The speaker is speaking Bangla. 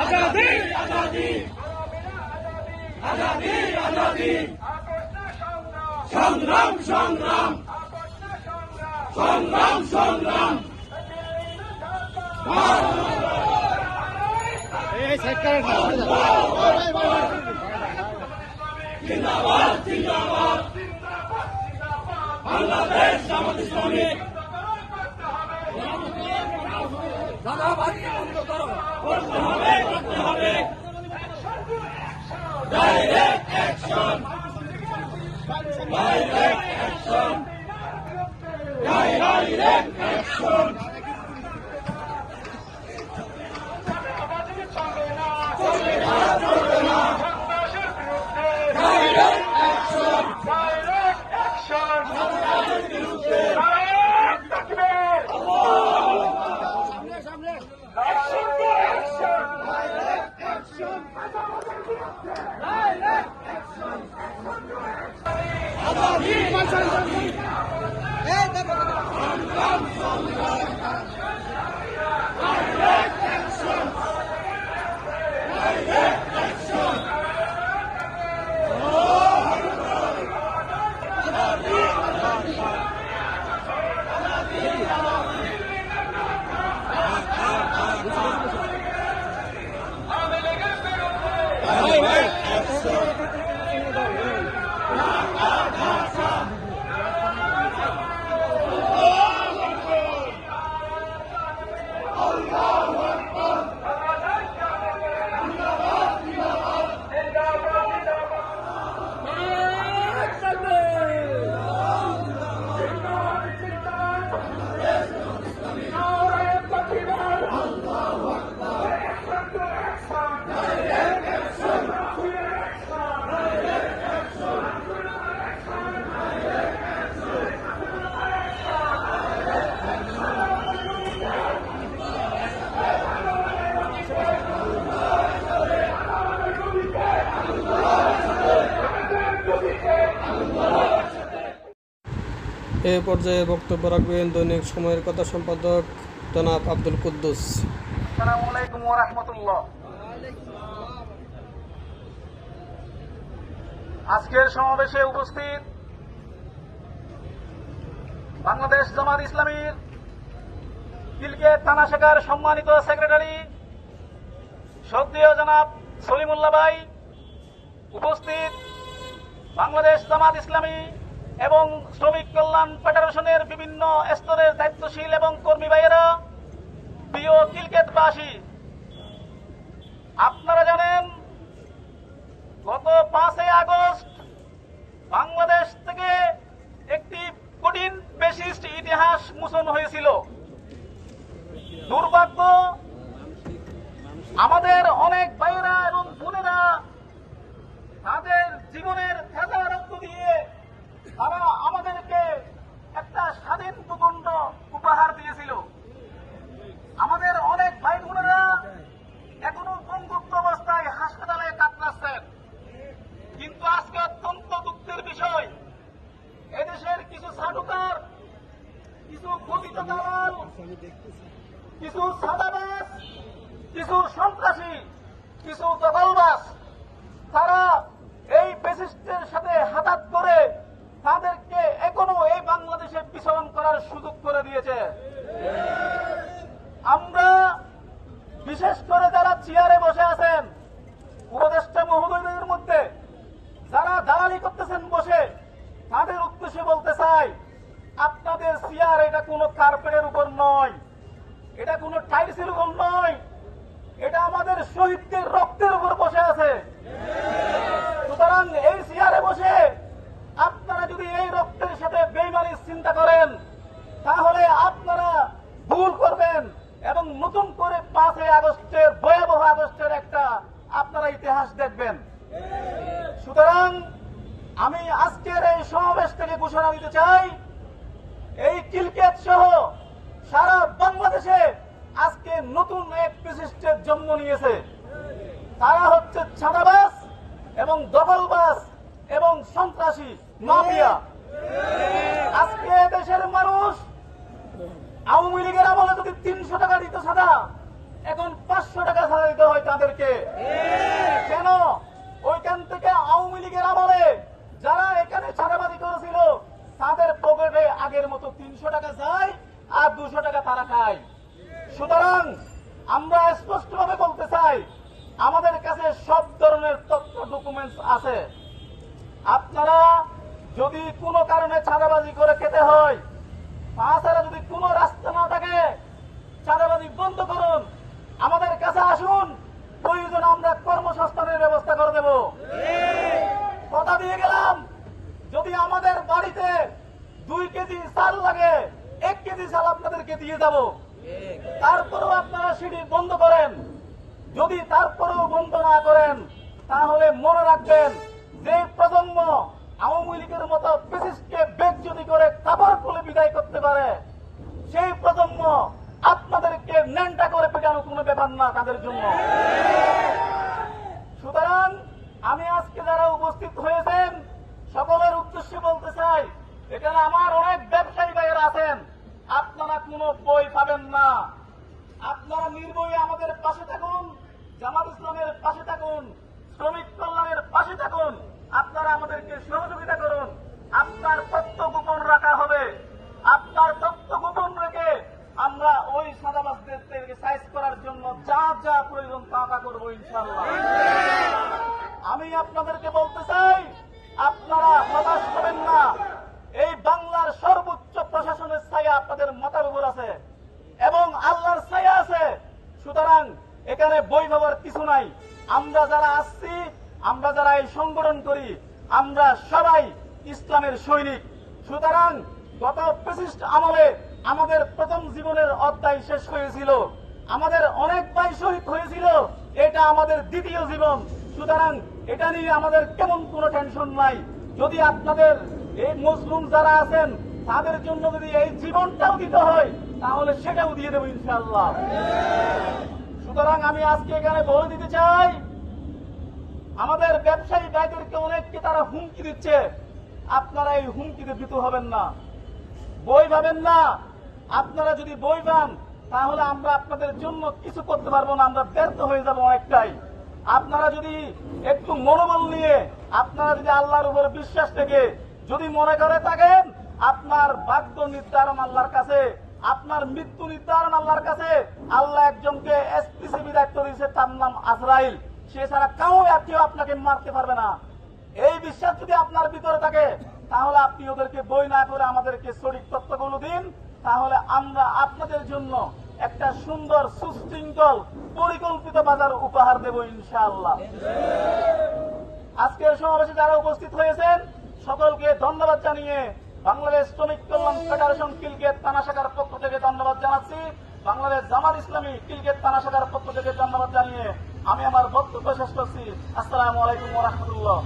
আজাদি আজাদি আজাদি আজাদি সংগ্রাম সংগ্রাম। সংগ্রাম সংগ্রাম। বাংলাদেশ জামাত ইসলামী করতে হবে করতে হবে direct action direct action direct action Yeah. এ পর্যায়ে বক্তব্য রাখবেন দৈনিক সময়ের কথা সম্পাদক জনাব আব্দুল কুদ্দুস। আজকের সমাবেশে উপস্থিত বাংলাদেশ জামাত ইসলামীর কিলগেট থানা শাখার সম্মানিত সেক্রেটারি সদ্রীয় জনাব সলিমুল্লাহ ভাই, উপস্থিত বাংলাদেশ জামাত ইসলামী এবং শ্রমিক কল্যাণ ফেডারেশনের বিভিন্ন স্তরের দায়িত্বশীল এবং কর্মী ভাইয়েরা, প্রিয় কিলকেটবাসী আপনারা জানেন, গত পাঁচই আগস্ট বাংলাদেশ থেকে একটি কঠিন বেশিষ্ট ইতিহাস মোচন হয়েছিল। দুর্ভাগ্য, আমাদের অনেক ভাইয়েরা এবং বোনেরা তাদের জীবনের ফেজা রক্ত দিয়ে তারা আমাদেরকে একটা স্বাধীন ভূখণ্ড উপহার দিয়েছিল আমাদের অনেক ভাই বোনেরা এখনও বন্ধুত্ব অবস্থায় হাসপাতালে কাতরাচ্ছেন কিন্তু আজকে অত্যন্ত দুঃখের বিষয় এদেশের কিছু সাধুকার কিছু কথিত দালাল কিছু সাদাবাস কিছু সন্ত্রাসী, কিছু দখলবাস তারা এই পেসিস্টের সাথে হাতাত করে তাদেরকে এখনও এই বাংলাদেশে বিচরণ করার সুযোগ করে দিয়েছে। আমরা বিশেষ করে যারা চেয়ারে বসে আছেন উপদেষ্টা মহোদয়দের মধ্যে যারা দালালি করতেছেন বসে তাদের উদ্দেশ্যে বলতে চাই আপনাদের চেয়ার এটা কোনো কার্পেটের উপর নয় এটা কোনো টাইলসের উপর নয় এটা আমাদের শহীদদের রক্তের উপর বসে আছে সুতরাং এই চেয়ারে বসে আপনারা যদি এই রক্তের সাথে বেইমানির চিন্তা করেন তাহলে আপনারা ভুল করবেন এবং নতুন করে পাঁচই আগস্টের ভয়াবহ আগস্টের একটা আপনারা ইতিহাস দেখবেন সুতরাং আমি আজকের এই সমাবেশ থেকে ঘোষণা দিতে চাই, এই কিলকেট সহ সারা বাংলাদেশে আজকে নতুন এক বিশিষ্টের জন্ম নিয়েছে। তারা হচ্ছে ছাদাবাস এবং দখলবাস এবং সন্ত্রাসী, মাফিয়া। আজকে দেশের মানুষ আওয়ামী লীগের আমলে যদি তিনশো টাকা দিত সাদা, এখন পাঁচশো টাকা সাদা দিতে হয় তাদেরকে। কেন? থেকে আওয়ামী লীগের আমলে যারা এখানে ছাদাবাদি করেছিল, তাদের পকেটে আগের মতো তিনশো টাকা যায় আর দুশো টাকা তারা খায়। সুতরাং আমরা স্পষ্টভাবে বলতে চাই, আমাদের কাছে সব ধরনের তথ্য ডকুমেন্টস আছে। আপনারা যদি কোনো কারণে ছাদাবাজি করে খেতে হয়, তাছাড়া যদি কোনো রাস্তা না থাকে চাঁদাবাজি বন্ধ করুন। আমাদের কাছে আসুন প্রয়োজন, আমরা কর্মসংস্থানের ব্যবস্থা করে দেব। কথা দিয়ে গেলাম, যদি আমাদের বাড়িতে দুই কেজি চাল লাগে, এক কেজি চাল আপনাদেরকে দিয়ে যাব। তারপরেও আপনারা সিঁড়ি বন্ধ করেন। যদি তারপরেও বন্ধ না করেন, তাহলে মনে রাখবেন যে প্রজন্ম আওয়ামী লীগের মতো বিশিষ্টকে যদি করে কাপড় খুলে বিদায় করতে পারে। সেই প্রজন্ম আপনাদেরকে ন্যাংটা করে পেটানো কোনো ব্যাপার না তাদের জন্য। সুতরাং আমি আজকে যারা উপস্থিত হয়েছেন, সকলের উদ্দেশ্যে বলতে চাই, এখানে আমার অনেক ব্যবসায়ী ভাইয়েরা আছেন, আপনারা কোনো বই পাবেন না। আপনারা নির্ভয়ে আমাদের পাশে থাকুন, জামাত ইসলামের পাশে থাকুন, শ্রমিক কল্যাণের পাশে থাকুন, আপনারা আমাদেরকে সহযোগিতা করুন। আপনার তথ্য গোপন রাখা হবে। আপনার তথ্য গোপন রেখে আমরা সাইজ করার জন্য যা যা প্রয়োজন আমি আপনাদেরকে বলতে চাই, আপনারা হতাশ হবেন না। এই বাংলার সর্বোচ্চ প্রশাসনের ছায়া আপনাদের মাথার উপর আছে এবং আল্লাহর ছায়া আছে। সুতরাং এখানে বই ভাবার কিছু নাই। আমরা যারা আসছি, আমরা যারা এই সংগঠন করি, আমরা সবাই ইসলামের সৈনিক। সুতরাং গত ফেসিস্ট আমলে আমাদের প্রথম জীবনের অধ্যায় শেষ হয়েছিল। আমাদের অনেক ভাই শহীদ হয়েছিল। এটা আমাদের দ্বিতীয় জীবন। সুতরাং এটা নিয়ে আমাদের কেমন কোনো টেনশন নাই। যদি আপনাদের এই মুসলিম যারা আছেন, তাদের জন্য যদি এই জীবনটাও দিতে হয়, তাহলে সেটাও দিয়ে দেবো ইনশাল্লাহ সুতরাং আমি আজকে এখানে বলে দিতে চাই, আমাদের ব্যবসায়ী ভাইদেরকে অনেককে তারা হুমকি দিচ্ছে। আপনারা এই হুমকিতে ভীত হবেন না। বই পাবেন না। আপনারা যদি বই পান, তাহলে আমরা আপনাদের জন্য কিছু করতে পারব না, আমরা ব্যর্থ হয়ে যাব অনেকটাই। আপনারা যদি একটু মনোবল নিয়ে, আপনারা যদি আল্লাহর উপর বিশ্বাস থেকে যদি মনে করে থাকেন, আপনার ভাগ্য নির্ধারণ আল্লাহর কাছে, আপনার মৃত্যু নির্ধারণ আল্লাহর কাছে, আল্লাহ একজনকে এসপিসিবি দায়িত্ব দিয়েছে, তার নাম আজরাইল। সে ছাড়া কাউ কেউ আপনাকে মারতে পারবে না। এই বিশ্বাস যদি আপনার ভিতরে থাকে, তাহলে আপনি ওদেরকে বই না করে আমাদেরকে সঠিক তথ্যগুলো দিন। তাহলে আমরা আপনাদের জন্য একটা সুন্দর সুশৃঙ্খল পরিকল্পিত বাজার উপহার দেব ইনশাআল্লাহ। আজকের সমাবেশে যারা উপস্থিত হয়েছেন, সকলকে ধন্যবাদ জানিয়ে বাংলাদেশ শ্রমিক কল্যাণ ফেডারেশন কিলগেট থানা শাখার পক্ষ থেকে ধন্যবাদ জানাচ্ছি। বাংলাদেশ জামাত ইসলামী কিলগেট থানা শাখার পক্ষ থেকে ধন্যবাদ জানিয়ে আমি আমার বক্তব্য শেষ করছি। আসসালামু আলাইকুম রহমতুল্লাহ।